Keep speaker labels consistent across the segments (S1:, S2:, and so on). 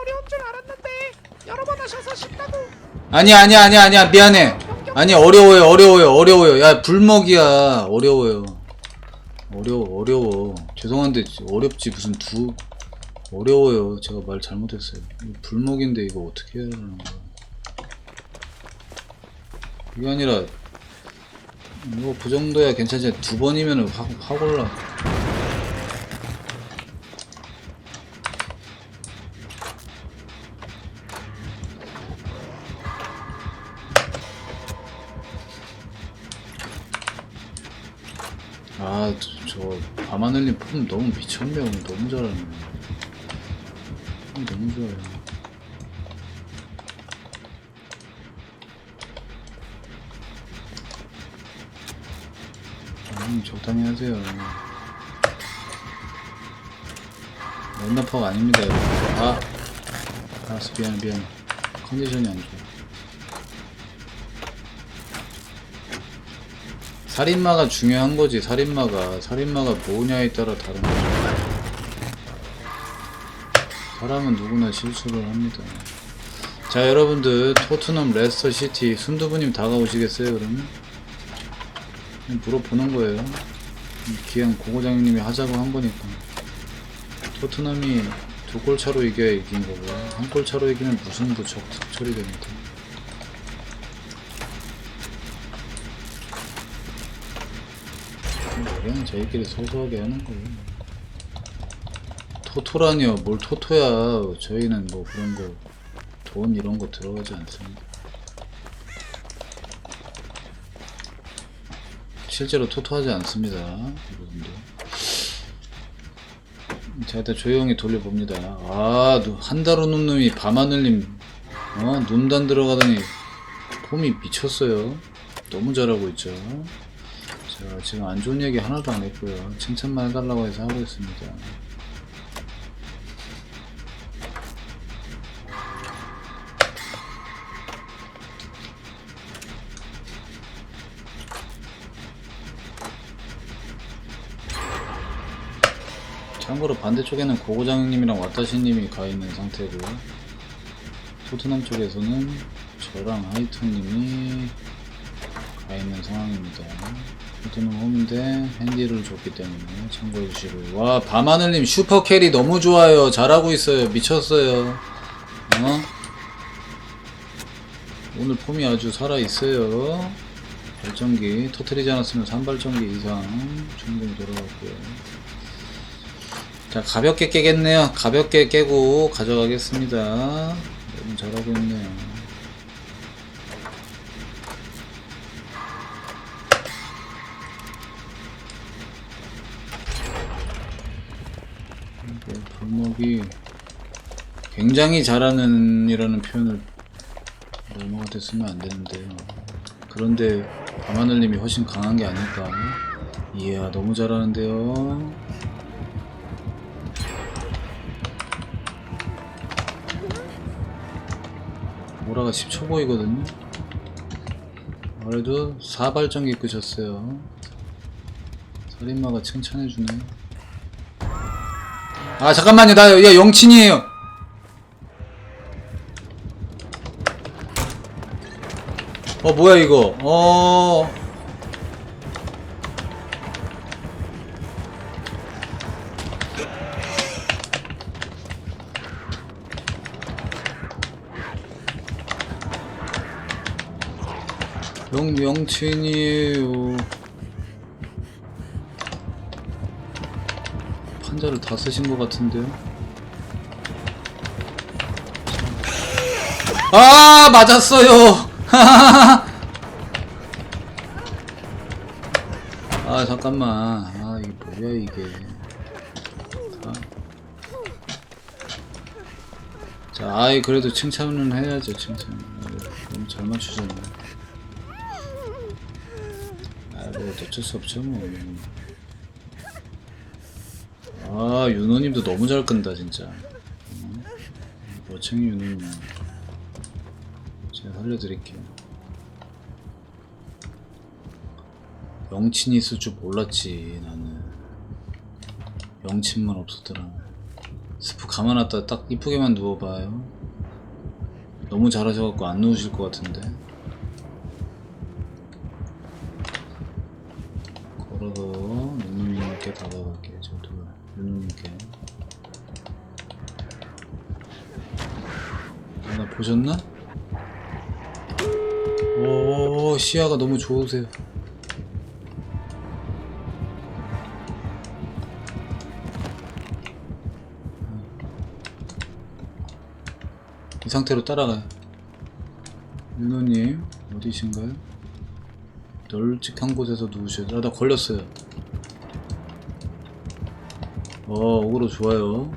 S1: 어려운 줄 알았는데 여러 번 하셔서 쉽다고.
S2: 아니야 아니야 아니야 아니야. 미안해. 아니 어려워요 어려워요 어려워요. 야 불먹이야. 어려워요. 어려워 어려워. 죄송한데 어렵지 무슨 두. 어려워요. 제가 말 잘못했어요. 불먹인데 이거 어떻게 해야 하는 거야? 이게 아니라 이거 그 정도야 괜찮지? 두 번이면은 확, 확 올라 아, 저, 저 밤하늘님 폼 너무 미쳤네 오늘 너무 잘하네. 폼 너무 좋아요. 음, 적당히 하세요. 원나파가 아닙니다, 여러분. 아, 알았어, 미안, 미안. 컨디션이 안 좋아. 살인마가 중요한 거지 살인마가. 살인마가 뭐냐에 따라 다른 거죠 사람은 누구나 실수를 합니다. 자 여러분들 토트넘 레스터 시티 순두부님 다가오시겠어요 그러면? 그냥 물어보는 거예요. 기왕 고고장님이 하자고 한 거니까. 토트넘이 두 골 차로 이겨야 이긴 거고 한골 차로 이기면 무승부 적 처리됩니다 그냥 저희끼리 소소하게 하는 거예요. 토토라니요. 뭘 토토야. 저희는 뭐 그런 거, 돈 이런 거 들어가지 않습니다. 실제로 토토하지 않습니다. 여러분들. 자, 일단 조용히 돌려봅니다. 아, 누- 한다로 놈놈이 밤하늘님, 어, 눈단 들어가더니 폼이 미쳤어요. 너무 잘하고 있죠. 자, 지금 안 좋은 얘기 하나도 안 했고요. 칭찬만 해달라고 해서 하고 있습니다. 참고로 반대쪽에는 고고장님이랑 와타시님이 가 있는 상태고 토트넘 쪽에서는 저랑 하이톤님이 가 있는 상황입니다. 토트넘 홈인데 핸디를 줬기 때문에 참고해 주시고 와 밤하늘님 슈퍼 캐리 너무 좋아요. 잘하고 있어요. 미쳤어요. 어? 오늘 폼이 아주 살아 있어요. 발전기 터트리지 않았으면 3발전기 이상 충분히 돌아갔고요. 자 가볍게 깨겠네요. 가볍게 깨고 가져가겠습니다. 너무 잘하고 있네요. 굉장히 잘하는 이라는 표현을 넘어한테 쓰면 안 되는데요. 그런데 밤하늘님이 훨씬 강한 게 아닐까. 이야 너무 잘하는데요. 오라가 10초 보이거든요. 그래도 4발전기 끄셨어요. 살인마가 칭찬해주네. 아 잠깐만요 나 야, 영친이에요 뭐야 이거 어 영, 영친이에요 판자를 다 쓰신 것 같은데요? 아 맞았어요. 아 잠깐만. 아 이게 뭐야 이게. 아. 자, 아이 그래도 칭찬은 해야죠 칭찬. 너무 잘 맞추셨네. 아뭐 어쩔 수 없죠 뭐. 아 윤호님도 너무 잘 끈다 진짜 어? 멋쟁이 윤호님 제가 살려드릴게요 영친이 있을 줄 몰랐지 나는 영친만 없었더라 스프 감아놨다 딱 이쁘게만 누워봐요. 너무 잘하셔갖고 안 누우실 것 같은데. 걸어서 누누님께 다가갈게요. 저도 누누님께. 아, 나 보셨나? 오 시야가 너무 좋으세요. 이 상태로 따라가요. 윤호님 어디신가요? 널찍한 곳에서 누우셔야 아, 나 걸렸어요. 어, 오그로 좋아요.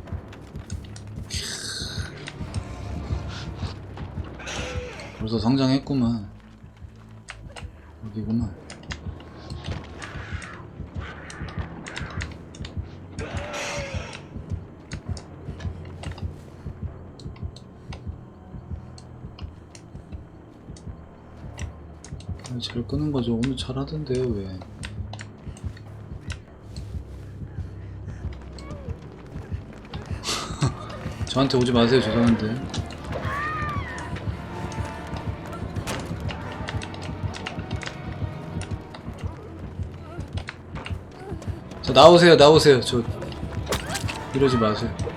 S2: 벌써 성장했구만. 여기구만. 아, 잘 끄는 거죠. 오늘 잘하던데요, 왜? 저한테 오지 마세요, 죄송한데. 자, 나오세요, 나오세요. 저, 이러지 마세요.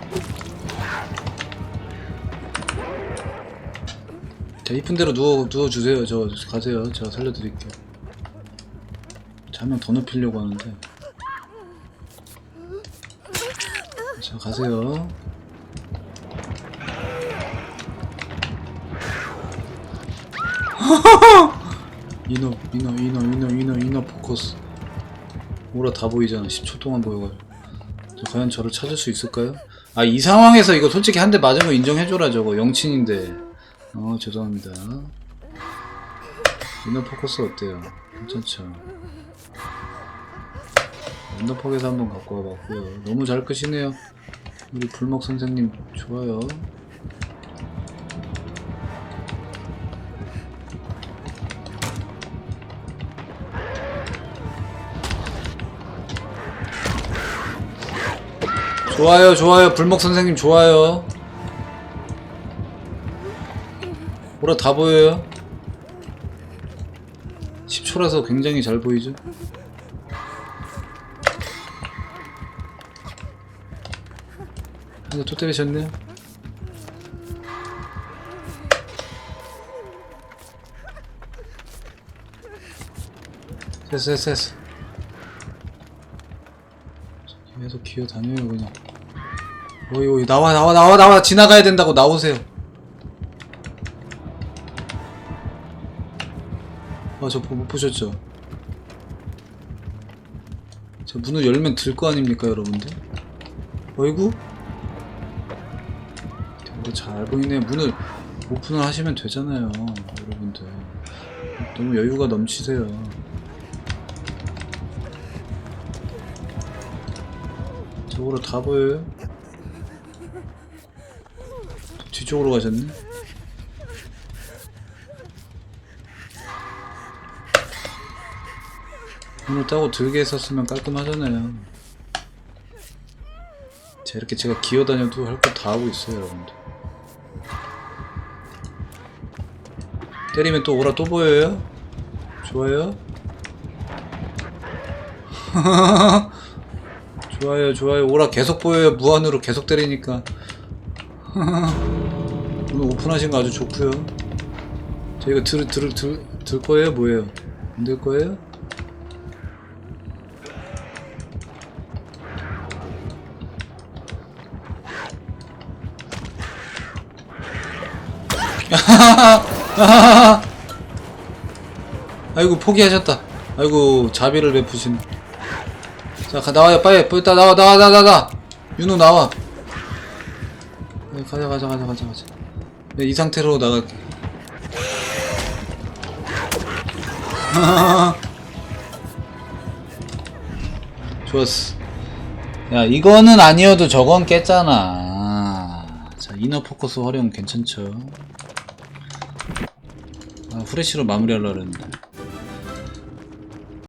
S2: 자, 이쁜 대로 누워, 누워 주세요. 저, 가세요. 제가 살려드릴게요. 자면 더 높이려고 하는데. 자, 가세요. 이너, 이너, 이너, 이너, 이너, 이너 포커스. 오라 다 보이잖아. 10초 동안 보여가지고. 저 과연 저를 찾을 수 있을까요? 아, 이 상황에서 이거 솔직히 한 대 맞은 거 인정해줘라, 저거. 영친인데. 어, 죄송합니다. 이너 포커스 어때요? 괜찮죠? 언더퍽에서 한번 갖고 와봤고요. 너무 잘 끄시네요. 우리 불먹 선생님, 좋아요. 좋아요, 좋아요. 불먹 선생님, 좋아요. 보라 다 보여요? 10초라서 굉장히 잘 보이죠? 이거 또 때리셨네요? 됐어 됐어 됐어 계속 기어 다녀요 그냥 오이 오이 나와 나와 나와 나와 지나가야 된다고 나오세요 아, 저못 보셨죠? 저 문을 열면 들 거 아닙니까, 여러분들? 어이구? 되게 잘 보이네. 문을 오픈을 하시면 되잖아요, 여러분들. 너무 여유가 넘치세요. 저거로 다 보여요? 뒤쪽으로 가셨네? 힘을 따고 들게 했었으면 깔끔하잖아요. 자, 이렇게 제가 기어다녀도 할 거 다 하고 있어요, 여러분들. 때리면 또 오라 또 보여요? 좋아요? 좋아요, 좋아요. 오라 계속 보여요. 무한으로 계속 때리니까. 오늘 오픈하신 거 아주 좋고요. 저희가 들, 들, 들, 들 거예요? 뭐예요? 안 될 거예요? 아이고 포기하셨다. 아이고 자비를 베푸신. 자 가, 나와요 빨리 빨리 나와 나와 나와 나와. 윤호 나와. 네, 가자 가자 가자 가자 가자. 네, 이 상태로 나갈게. 좋았어. 야 이거는 아니어도 저건 깼잖아. 자 이너 포커스 활용 괜찮죠? 아, 후레쉬로 마무리하려고 했는데.